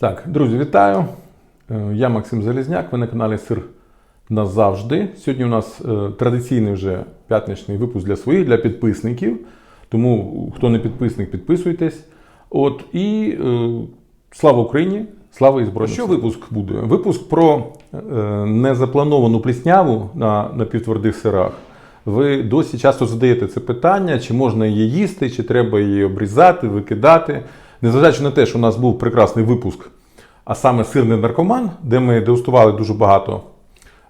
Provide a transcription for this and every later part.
Так, друзі, вітаю. Е, Я Максим Залізняк, ви на каналі Сир назавжди. Сьогодні у нас е, традиційний вже п'ятничний випуск для своїх, для підписників. Тому, хто не підписник, підписуйтесь. От і е, слава Україні! Слава і Збройним Що випуск буде? Випуск про е, незаплановану плісняву на напівтвердих сирах. Ви досі часто задаєте це питання, чи можна її їсти, чи треба її обрізати, викидати. Незважаючи на те, що у нас був прекрасний випуск, а саме сирний наркоман, де ми дегустували дуже багато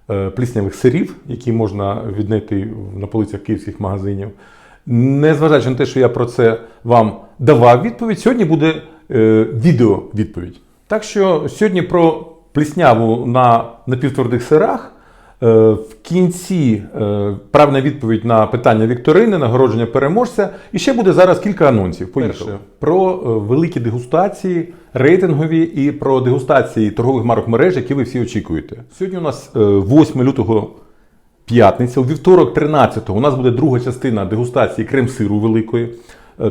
е, пліснявих сирів, які можна віднайти на полицях київських магазинів. Незважаючи на те, що я про це вам давав відповідь, сьогодні буде е, відео відповідь. Так що сьогодні про плісняву на напівтвердих сирах. Е, В кінці е, правильна відповідь на питання Вікторини, нагородження переможця. І ще буде зараз кілька анонсів. Поїхали. Про е, великі дегустації, рейтингові і про дегустації торгових марок мереж, які ви всі очікуєте. Сьогодні у нас е, 8 лютого п'ятниця, у вівторок 13-го у нас буде друга частина дегустації крем-сиру великої.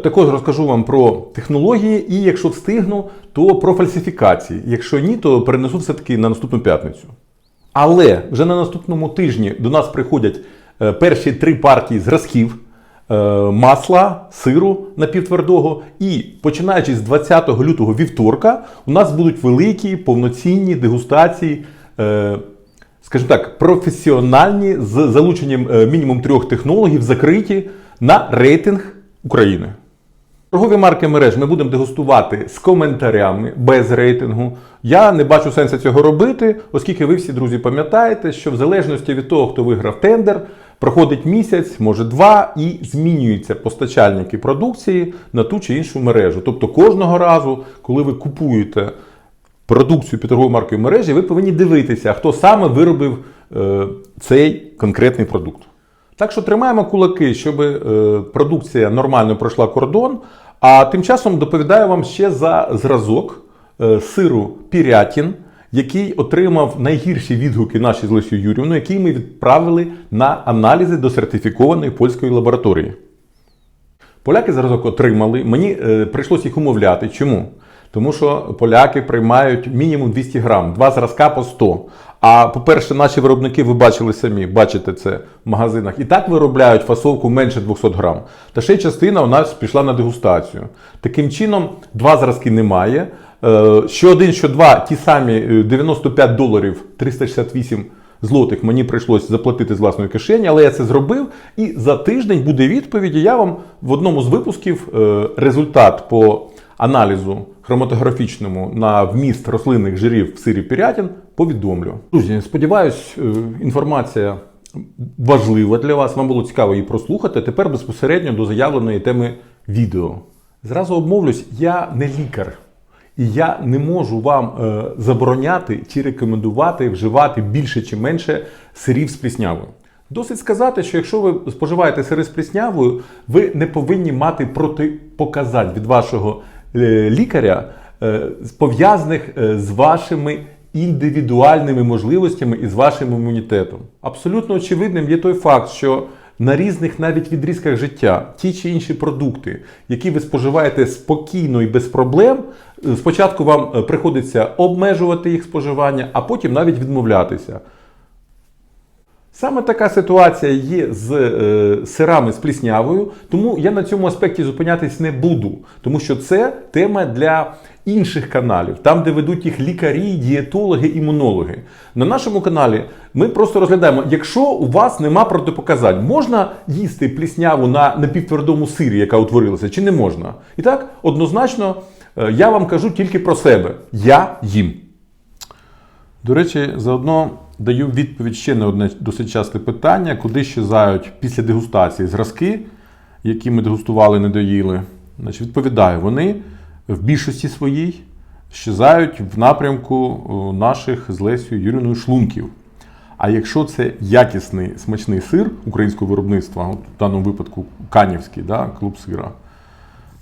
Також розкажу вам про технології, і якщо встигну, то про фальсифікації. Якщо ні, то перенесу все-таки на наступну п'ятницю. Але вже на наступному тижні до нас приходять е, перші три партії зразків е, масла, сиру напівтвердого. І починаючи з 20 лютого вівторка, у нас будуть великі повноцінні дегустації, е, скажімо так, професіональні з залученням мінімум трьох технологів, закриті на рейтинг України. Торгові марки мереж ми будемо дегустувати з коментарями без рейтингу. Я не бачу сенсу цього робити, оскільки ви всі друзі пам'ятаєте, що в залежності від того, хто виграв тендер, проходить місяць, може два, і змінюються постачальники продукції на ту чи іншу мережу. Тобто кожного разу, коли ви купуєте продукцію під торговою маркою мережі, ви повинні дивитися, хто саме виробив е, цей конкретний продукт. Так що тримаємо кулаки, щоб е, продукція нормально пройшла кордон. А тим часом доповідаю вам ще за зразок е, сиру Пірятін, який отримав найгірші відгуки наші з Лесією Юрівною, який ми відправили на аналізи до сертифікованої польської лабораторії. Поляки зразок отримали. Мені е, прийшлося їх умовляти. Чому? Тому що поляки приймають мінімум 200 грам, два зразка по 100. А по-перше, наші виробники, ви бачили самі, бачите це в магазинах, і так виробляють фасовку менше 200 грам. Та ще частина у нас пішла на дегустацію. Таким чином, два зразки немає. Е, Що один, що два, ті самі е, 95 доларів 368 злотих мені прийшлося заплатити з власної кишені, але я це зробив. І за тиждень буде відповідь. і Я вам в одному з випусків е, результат по аналізу хроматографічному на вміст рослинних жирів в сирі пірятін повідомлю. Друзі, сподіваюсь, е, інформація важлива для вас. Вам було цікаво її прослухати. Тепер безпосередньо до заявленої теми відео. Зразу обмовлюсь, я не лікар. І я не можу вам е, забороняти чи рекомендувати вживати більше чи менше сирів з пліснявою. Досить сказати, що якщо ви споживаєте сири з пліснявою, ви не повинні мати протипоказань від вашого лікаря, е, пов'язаних е, з вашими індивідуальними можливостями і з вашим імунітетом. Абсолютно очевидним є той факт, що на різних навіть відрізках життя ті чи інші продукти, які ви споживаєте спокійно і без проблем, е, спочатку вам е, приходиться обмежувати їх споживання, а потім навіть відмовлятися. Саме така ситуація є з е, сирами з пліснявою, тому я на цьому аспекті зупинятись не буду, тому що це тема для інших каналів, там, де ведуть їх лікарі, дієтологи, імунологи. На нашому каналі ми просто розглядаємо, якщо у вас нема протипоказань, можна їсти плісняву на напівтвердому сирі, яка утворилася, чи не можна? І так, однозначно, е, я вам кажу тільки про себе. Я їм. До речі, заодно даю відповідь ще на одне досить часте питання, куди щезають після дегустації зразки, які ми дегустували, не доїли. Значить, відповідаю, вони в більшості своїй щезають в напрямку наших з Лесією Юріною шлунків. А якщо це якісний смачний сир українського виробництва, от в даному випадку канівський да, клуб сира,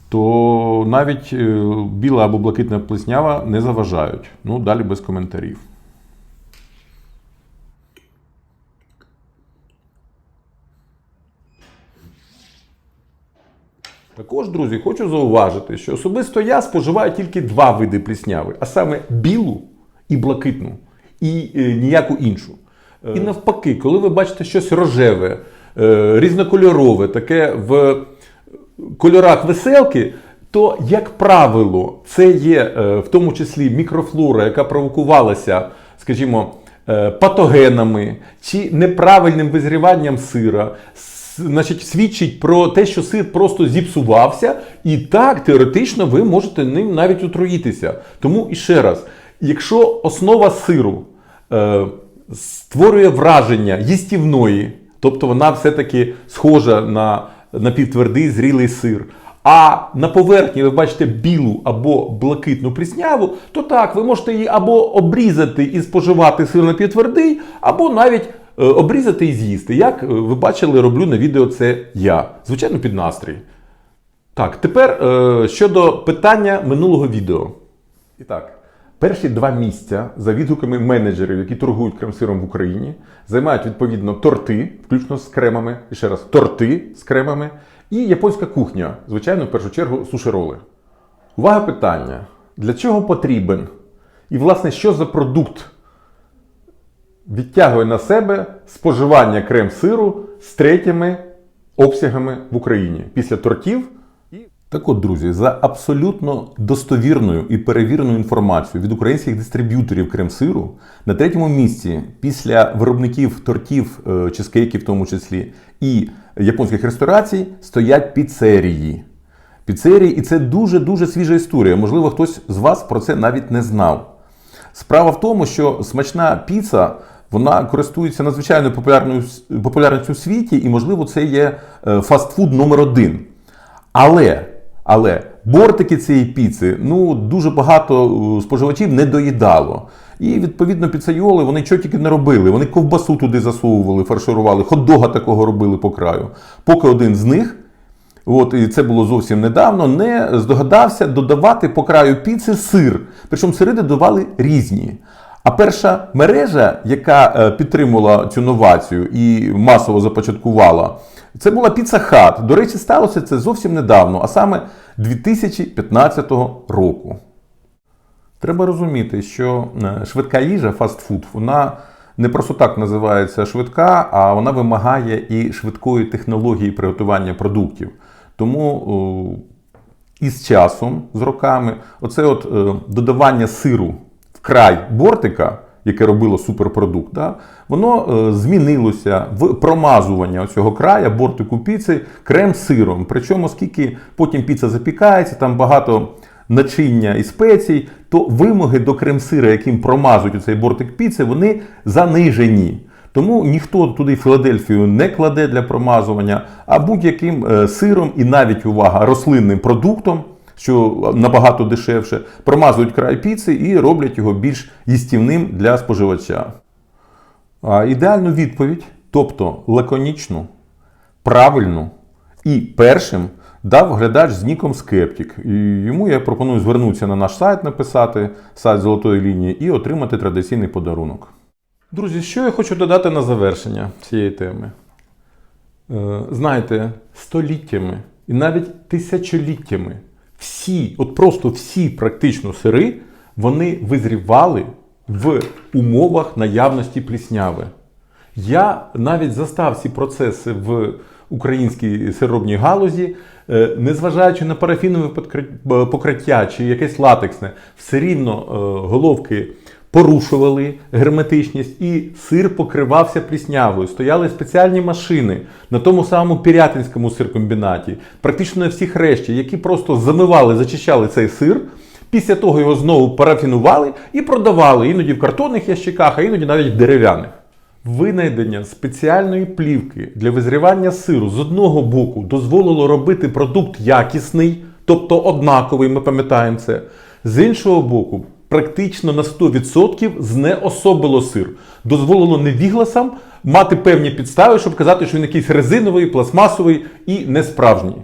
то навіть е, біла або блакитна плеснява не заважають. Ну, далі без коментарів. Також, друзі, хочу зауважити, що особисто я споживаю тільки два види плісняви, а саме білу і блакитну, і е, ніяку іншу. Е, І навпаки, коли ви бачите щось рожеве, е, різнокольорове, таке в кольорах веселки, то, як правило, це є е, в тому числі мікрофлора, яка провокувалася, скажімо, е, патогенами чи неправильним визріванням сира, значить, свідчить про те, що сир просто зіпсувався, і так теоретично ви можете ним навіть отруїтися. Тому і ще раз, якщо основа сиру е, створює враження їстівної, тобто вона все-таки схожа на напівтвердий зрілий сир. А на поверхні ви бачите білу або блакитну плісняву, то так, ви можете її або обрізати і споживати сир напівтвердий, або навіть обрізати і з'їсти. Як е, ви бачили, роблю на відео це я. Звичайно, під настрій. Так, тепер е, щодо питання минулого відео. І так, перші два місця за відгуками менеджерів, які торгують крем-сиром в Україні, займають відповідно торти, включно з кремами, і ще раз, торти з кремами, і японська кухня, звичайно, в першу чергу сушероли. Увага питання: для чого потрібен? І, власне, що за продукт відтягує на себе споживання крем-сиру з третіми обсягами в Україні після тортів так от, друзі, за абсолютно достовірною і перевіреною інформацією від українських дистриб'юторів крем-сиру на третьому місці після виробників тортів, е, чизкейків в тому числі, і японських ресторацій стоять піцерії. Піцерії, і це дуже-дуже свіжа історія. Можливо, хтось з вас про це навіть не знав. Справа в тому, що смачна піца вона користується надзвичайною популярною популярністю в світі, і, можливо, це є е, фастфуд номер один. Але, але бортики цієї піци ну, дуже багато е, споживачів не доїдало. І відповідно піцайоли вони що тільки не робили. Вони ковбасу туди засовували, фарширували, хот-дога такого робили по краю. Поки один з них, от, і це було зовсім недавно, не здогадався додавати по краю піци сир. Причому сири додавали різні. А перша мережа, яка е, підтримувала цю новацію і масово започаткувала, це була Pizza Hut. До речі, сталося це зовсім недавно, а саме 2015 року. Треба розуміти, що е, швидка їжа, фастфуд, вона не просто так називається швидка, а вона вимагає і швидкої технології приготування продуктів. Тому із часом, з роками, оце от е, додавання сиру край бортика, яке робило суперпродукт, да, воно е, змінилося в промазування цього края бортику піци крем-сиром. Причому, оскільки потім піца запікається, там багато начиння і спецій, то вимоги до крем-сира, яким промазують цей бортик піци, вони занижені. Тому ніхто туди Філадельфію не кладе для промазування, а будь-яким е, сиром і навіть увага рослинним продуктом, що набагато дешевше, промазують край піци і роблять його більш їстівним для споживача. А ідеальну відповідь, тобто лаконічну, правильну і першим дав глядач з ніком Скептик. І йому я пропоную звернутися на наш сайт, написати сайт Золотої лінії і отримати традиційний подарунок. Друзі, що я хочу додати на завершення цієї теми? Е, Знаєте, століттями і навіть тисячоліттями всі, от просто всі практично сири, вони визрівали в умовах наявності плісняви. Я навіть застав ці процеси в українській сиробній галузі, е, незважаючи на парафінове покриття чи якесь латексне, все рівно е, головки порушували герметичність і сир покривався пліснявою. Стояли спеціальні машини на тому самому Пірятинському сиркомбінаті, практично на всіх решті, які просто замивали, зачищали цей сир. Після того його знову парафінували і продавали іноді в картонних ящиках, а іноді навіть в дерев'яних. Винайдення спеціальної плівки для визрівання сиру з одного боку дозволило робити продукт якісний, тобто однаковий, ми пам'ятаємо це. З іншого боку, практично на 100% знеособило сир. Дозволило невігласам мати певні підстави, щоб казати, що він якийсь резиновий, пластмасовий і несправжній.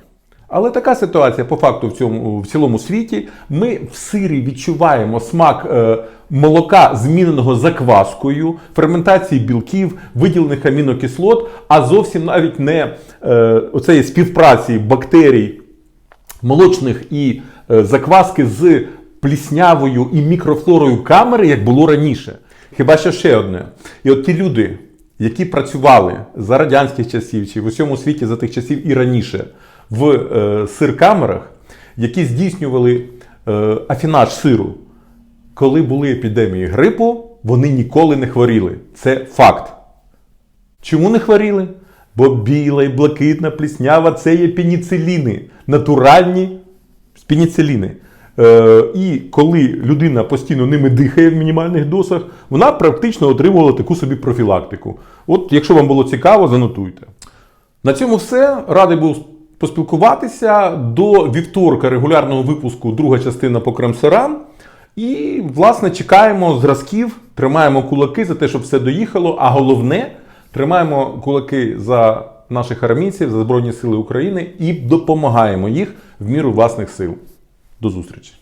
Але така ситуація по факту в цьому в цілому світі. Ми в сирі відчуваємо смак е, молока, зміненого закваскою, ферментації білків, виділених амінокислот, а зовсім навіть не е, оцеї співпраці бактерій молочних і е, закваски з пліснявою і мікрофлорою камери, як було раніше. Хіба що ще одне. І от ті люди, які працювали за радянських часів чи в усьому світі за тих часів і раніше в е, сир-камерах, які здійснювали е, афінаж сиру, коли були епідемії грипу, вони ніколи не хворіли. Це факт. Чому не хворіли? Бо біла і блакитна пліснява це є пеніциліни, натуральні пеніциліни. Е, і коли людина постійно ними дихає в мінімальних дозах, вона практично отримувала таку собі профілактику. От, якщо вам було цікаво, занотуйте. На цьому все. Радий був поспілкуватися. До вівторка регулярного випуску друга частина по кремсерам. І, власне, чекаємо зразків, тримаємо кулаки за те, щоб все доїхало. А головне, тримаємо кулаки за наших армійців, за Збройні Сили України і допомагаємо їх в міру власних сил. До зустрічі!